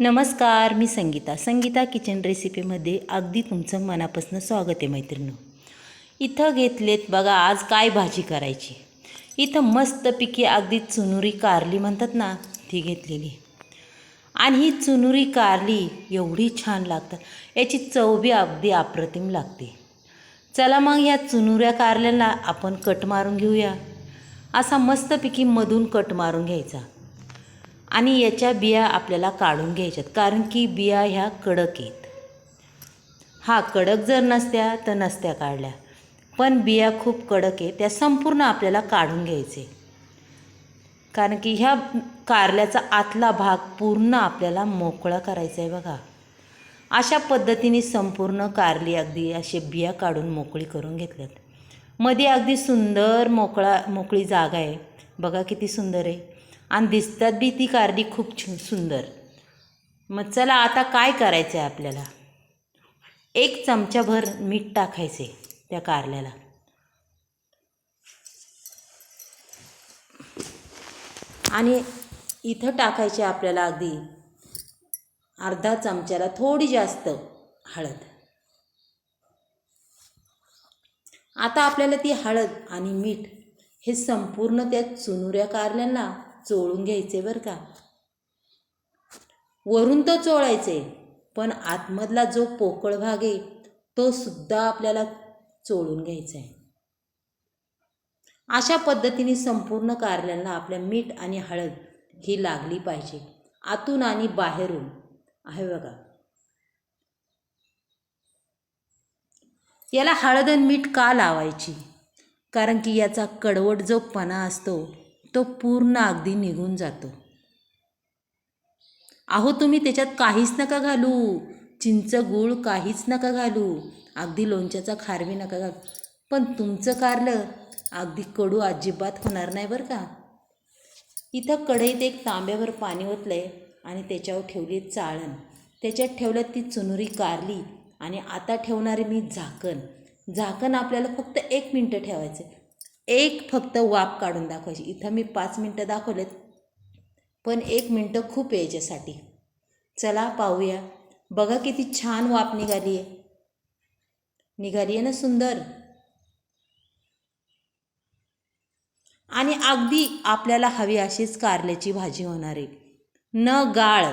नमस्कार मी संगीता. संगीता किचन रेसिपीमध्ये अगदी तुमचं मनापासून स्वागत आहे मैत्रिणी इथं घेतलेत बघा आज काय भाजी करायची. इथं मस्तपैकी अगदी चुनुरी कारली म्हणतात ना ती घेतलेली. आणि ही चुनुरी कारली एवढी छान लागतात. याची चव बी अगदी अप्रतिम लागते. चला मग या चुनुऱ्या कारल्याला आपण कट मारून घेऊया. असा मस्तपैकी मधून कट मारून घ्यायचा. आणि याच्या बिया आपल्याला काढून घ्यायच्यात कारण की बिया ह्या कडक आहेत. हा कडक जर नसत्या तर नसत्या काढल्या. पण बिया खूप कडक आहे त्या संपूर्ण आपल्याला काढून घ्यायचे. कारण की ह्या कारल्याचा आतला भाग पूर्ण आपल्याला मोकळा करायचा आहे बघा. अशा पद्धतीने संपूर्ण कारली अगदी असे बिया काढून मोकळी करून घेतल्यात. मध्ये अगदी सुंदर मोकळा मोकळी जागा आहे. बघा किती सुंदर आहे. आणि दिसतात बी ती कारली खूप छ सुंदर. मग चला आता काय करायचं आहे आपल्याला? एक चमचाभर मीठ टाकायचे त्या कारल्याला. आणि इथं टाकायचे आपल्याला अगदी अर्धा चमच्याला थोडी जास्त हळद. आता आपल्याला ती हळद आणि मीठ हे संपूर्ण त्या चुनुऱ्या कारल्यांना चोळून घ्यायचे बरं का. वरून तर चोळायचे पण आतमधला जो पोकळ भाग आहे तो सुद्धा आपल्याला चोळून घ्यायचा आहे. अशा पद्धतीने संपूर्ण कारल्यांना आपल्या मीठ आणि हळद ही लागली पाहिजे आतून आणि बाहेरून. आहे बघा. याला हळद आणि मीठ का लावायची? कारण की याचा कडवट जो पणा असतो तो पूर्ण अगदी निघून जातो. अहो तुम्ही त्याच्यात काहीच नका घालू. चिंच गूळ काहीच नका घालू. अगदी लोणच्याचा खारवी नका घालू. पण तुमचं कारलं अगदी कडू अजिबात होणार नाही बरं का? इथं कढईत एक तांब्यावर पाणी ओतलं आहे आणि त्याच्यावर ठेवली चाळण. त्याच्यात ठेवलं ती चुनुरी कारली आणि आता ठेवणारे मी झाकण. झाकण आपल्याला फक्त एक मिनटं ठेवायचं एक फक्त वाफ काढून दाखवायची. इथं मी पाच मिनटं दाखवलेत पण एक मिनटं खूप याच्यासाठी. चला पाहूया. बघा किती छान वाफ निघाली आहे. निघाली आहे ना सुंदर? आणि अगदी आपल्याला हवी अशीच कारल्याची भाजी होणार आहे. न गाळ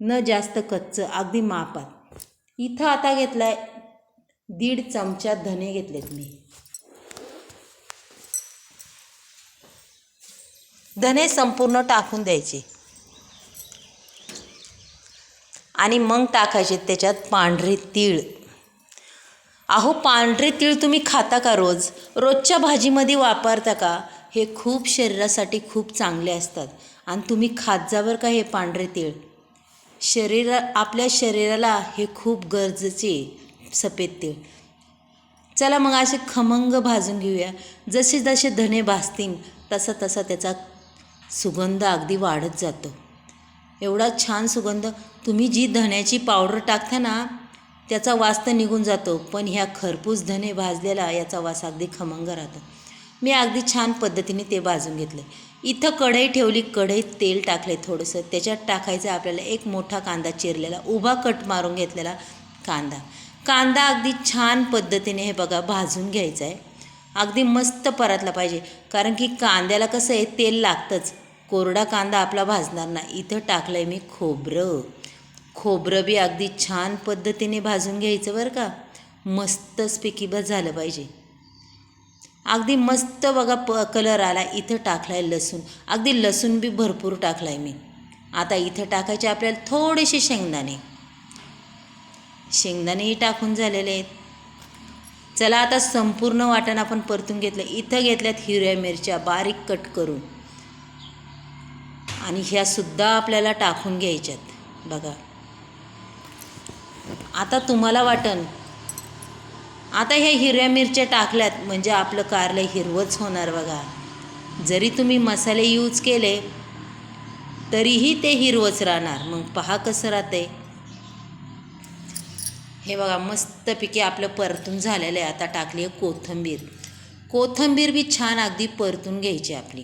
न जास्त कच्चं अगदी मापात. इथं आता घेतला आहे दीड चमचा धने घेतलेत मी. धने संपूर्ण टाकून द्यायचे. आणि मग टाकायचे त्याच्यात पांढरे तीळ. अहो पांढरे तीळ तुम्ही खाता का रोज? रोजच्या भाजीमध्ये वापरता का? हे खूप शरीरासाठी खूप चांगले असतात. आणि तुम्ही खात जावर का हे पांढरे तीळ. शरीरा आपल्या शरीराला हे खूप गरजेचे सफेद तीळ. चला मग असे खमंग भाजून घेऊया. जसे जसे धने भाजतील तसा तसा त्याचा सुगंध अगदी वाढत जातो. एवढा छान सुगंध तुम्ही जी धण्याची पावडर टाकता ना त्याचा वास तर निघून जातो पण ह्या खरपूस धने भाजलेला याचा वास अगदी खमंग राहतो. मी अगदी छान पद्धतीने ते भाजून घेतले. इथं कढई ठेवली कढईत तेल टाकले थोडंसं त्याच्यात टाकायचं आपल्याला एक मोठा कांदा चिरलेला उभा कट मारून घेतलेला कांदा. कांदा अगदी छान पद्धतीने हे बघा भाजून घ्यायचा आहे अगदी मस्त परतला पाहिजे. कारण की कांद्याला कसं आहे तेल लागतंच. कोरडा कांदा आपला भाजणार नाही. इथं टाकलं आहे मी खोबरं. खोबरं बी अगदी छान पद्धतीने भाजून घ्यायचं बरं का. मस्तच बस झालं पाहिजे. अगदी मस्त बघा प कलर आला. इथं टाकला आहे लसूण. अगदी लसूण बी भरपूर टाकला आहे मी. आता इथं टाकायचे आपल्याला थोडेसे शेंगदाणे. शेंगदाणेही टाकून झालेले आहेत. चला आता संपूर्ण वाटण आपण परतून घेतलं. इथं घेतल्यात हिरव्या मिरच्या बारीक कट करून. आणि ह्यासुद्धा आपल्याला टाकून घ्यायच्यात. बघा. आता तुम्हाला वाटण. आता ह्या हिरव्या मिरच्या टाकल्यात म्हणजे आपलं कारलं हिरवंच होणार बघा. जरी तुम्ही मसाले यूज केले तरीही ते हिरवंच राहणार. मग पहा कसं राहते हे बघा मस्तपैकी आपलं परतून झालेलं आहे. आता टाकली आहे कोथिंबीर. कोथिंबीर बी छान अगदी परतून घ्यायची आपली.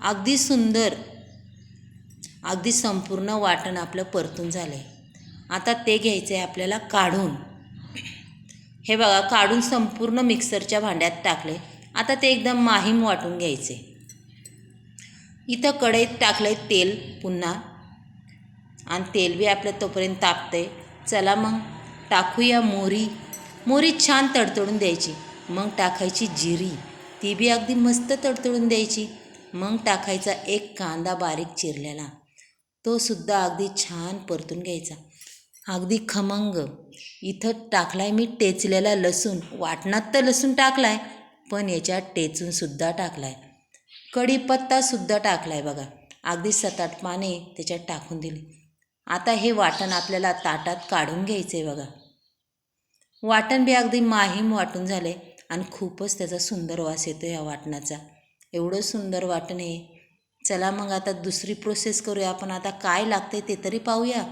अगदी सुंदर अगदी संपूर्ण वाटण आपलं परतून झालं आहे आता ते घ्यायचं आहे आपल्याला काढून. हे बघा काढून संपूर्ण मिक्सरच्या भांड्यात टाकले आता ते एकदम माहीम वाटून घ्यायचे. इथं कढईत टाकलं आहे तेल पुन्हा. आणि तेल बी आपलं तोपर्यंत तापतं आहे चला मग टाकूया मोरी. मोरी छान तडतडून द्यायची. मग टाकायची जिरी. ती बी अगदी मस्त तडतडून द्यायची. मग टाकायचा एक कांदा बारीक चिरलेला. तो सुद्धा अगदी छान परतून घ्यायचा. अगदी खमंग. इथं टाकलाय मी टेचलेला लसूण. वाटणात तर लसूण टाकलाय पण याच्यात टेचूनसुद्धा टाकलाय. कढीपत्तासुद्धा टाकलाय बघा. अगदी सताट पाने त्याच्यात टाकून दिली. आता हे वाटण आपल्याला ताटात काढून घ्यायचं आहे बघा. वाटण बी अगदी माहीम वाटून झाले आणि खूपच त्याचा सुंदर वास येतो या वाटणाचा. एवढं सुंदर वाटण आहे. चला मग आता दुसरी प्रोसेस करूया. आपण आता काय लागते ते तरी पाहूया.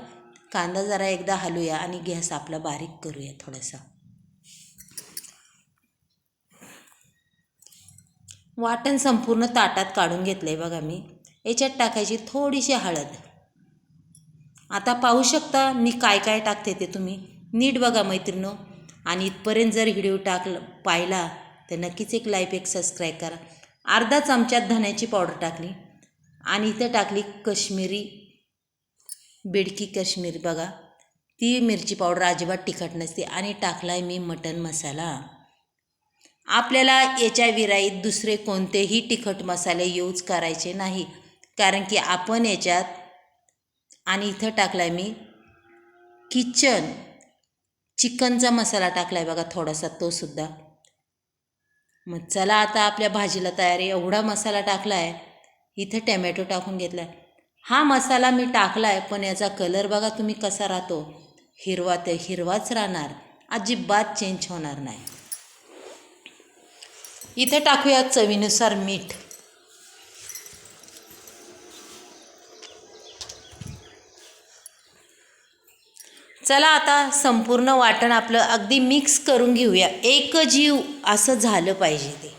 कांदा जरा एकदा हलूया आणि गॅस आपला बारीक करूया थोडासा. वाटण संपूर्ण ताटात काढून घेतलं आहे बघा मी. याच्यात टाकायची थोडीशी हळद. आता पाहू शकता मी काय काय टाकते ते तुम्ही. नीट बघा मैत्रिणो आणि इथपर्यंत जर व्हिडिओ टाकलं पाहिला तर नक्कीच एक लाईक एक सबस्क्राईब करा. अर्धा चमच्यात धण्याची पावडर टाकली. आणि इथं टाकली कश्मीरी बेडकी कश्मीर बघा. ती मिरची पावडर अजिबात तिखट नसते. आणि टाकला आहे मी मटन मसाला. आपल्याला याच्या विराईत दुसरे कोणतेही तिखट मसाले यूज करायचे नाही. कारण की आपण याच्यात आणि इथं टाकला आहे मी किचन. चिकनचा मसाला टाकला आहे बघा थोडासा तो सुद्धा. मग चला आता आपल्या भाजीला तयारी. एवढा मसाला टाकला आहे इथं टॅमॅटो टाकून घेतला आहे हा मसाला मी टाकला आहे पण याचा कलर बघा तुम्ही कसा राहतो. हिरवा ते हिरवाच राहणार. अजिबात चेंज होणार नाही. इथं टाकूया चवीनुसार मीठ. चला आता संपूर्ण वाटण आपलं अगदी मिक्स करून घेऊया. एक जीव असं झालं पाहिजे ते.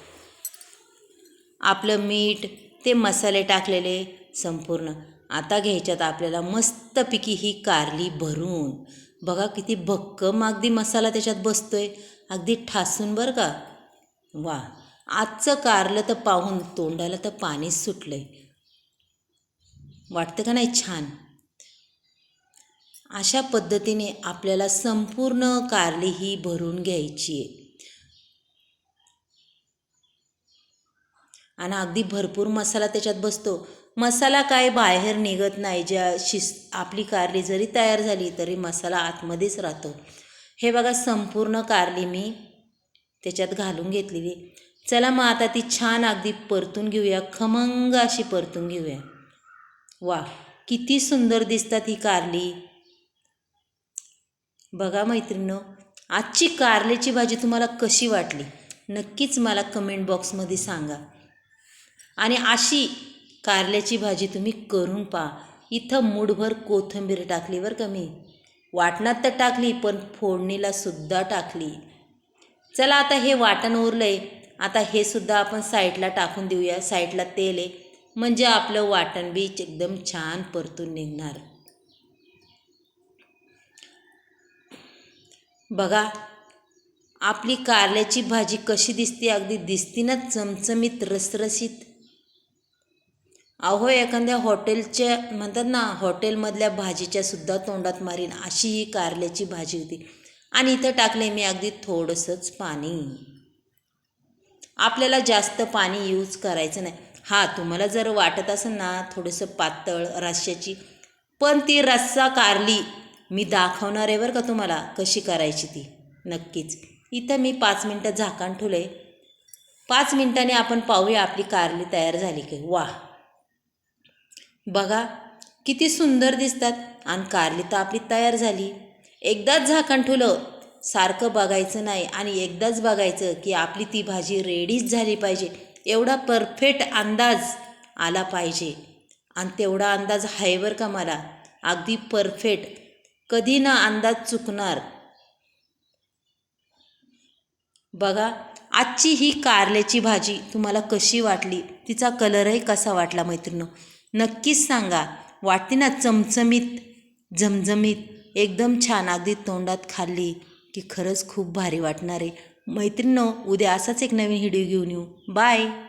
आपलं मीठ ते मसाले टाकलेले संपूर्ण. आता घ्यायच्यात आपल्याला मस्तपैकी ही कारली भरून. बघा किती भक्कम अगदी मसाला त्याच्यात बसतोय. अगदी ठासून बरं का? वा. आजचं कारलं तर पाहून तोंडाला तर पाणीच सुटलंय. वाटतं का नाही छान? अशा पद्धतीने आपल्याला संपूर्ण कारली ही भरून घ्यायची आहे. आणि अगदी भरपूर मसाला त्याच्यात बसतो. मसाला काय बाहेर निघत नाही. ज्या शिस आपली कारली जरी तयार झाली तरी मसाला आतमध्येच राहतो. हे बघा संपूर्ण कारली मी त्याच्यात घालून घेतलेली चला मग आता ती छान अगदी परतून घेऊया. खमंग अशी परतून घेऊया. वा किती सुंदर दिसतात ही कारली. बघा मैत्रिणीनो आजची कारल्याची भाजी तुम्हाला कशी वाटली? नक्कीच मला कमेंट बॉक्समध्ये सांगा. आणि अशी कारल्याची भाजी तुम्ही करून पहा. इथं मूठभर कोथिंबीर टाकली बरं का मी. वाटणात तर टाकली पण फोडणीला सुद्धा टाकली. चला आता हे वाटण उरलं आहे आता हे सुद्धा आपण साईडला टाकून देऊया. साईडला तेल आहे. म्हणजे आपलं वाटण बीच एकदम छान परतून निघणार. बघा आपली कारल्याची भाजी कशी दिसते अगदी दिसती ना चमचमीत रसरशीत. अहो एखाद्या हॉटेलच्या म्हणतात ना हॉटेलमधल्या भाजीच्या सुद्धा तोंडात मारीन अशी ही कारल्याची भाजी होती. आणि इथं टाकले मी अगदी थोडंसंच पाणी. आपल्याला जास्त पाणी यूज करायचं नाही. हां तुम्हाला जर वाटत असेल ना थोडंसं पातळ रस्स्याची पण ती रस्सा कारली मी दाखवणार आहे बरं का तुम्हाला कशी करायची ती? नक्कीच. इथं मी पाच मिनटं झाकण ठेवले आहे पाच मिनटाने आपण पाहूया आपली कारली तयार झाली की वा. बघा किती सुंदर दिसतात आणि कारली तर आपली तयार झाली. एकदाच झाकण ठेवलं सारखं बघायचं नाही आणि एकदाच बघायचं की आपली ती भाजी रेडीच झाली पाहिजे. एवढा परफेक्ट अंदाज आला पाहिजे. आणि तेवढा अंदाज आहे बरं का मला. अगदी परफेक्ट. कधी ना अंदाज चुकणार. बघा आजची ही कारल्याची भाजी तुम्हाला कशी वाटली? तिचा कलरही कसा वाटला मैत्रिणी? नक्कीच सांगा. वाटते ना चमचमीत झमझमीत एकदम छान अगदी तोंडात खाल्ली की खरंच खूप भारी वाटणार. आहे मैत्रिणींनो उद्या असाच एक नवीन व्हिडिओ घेऊन येऊ. बाय!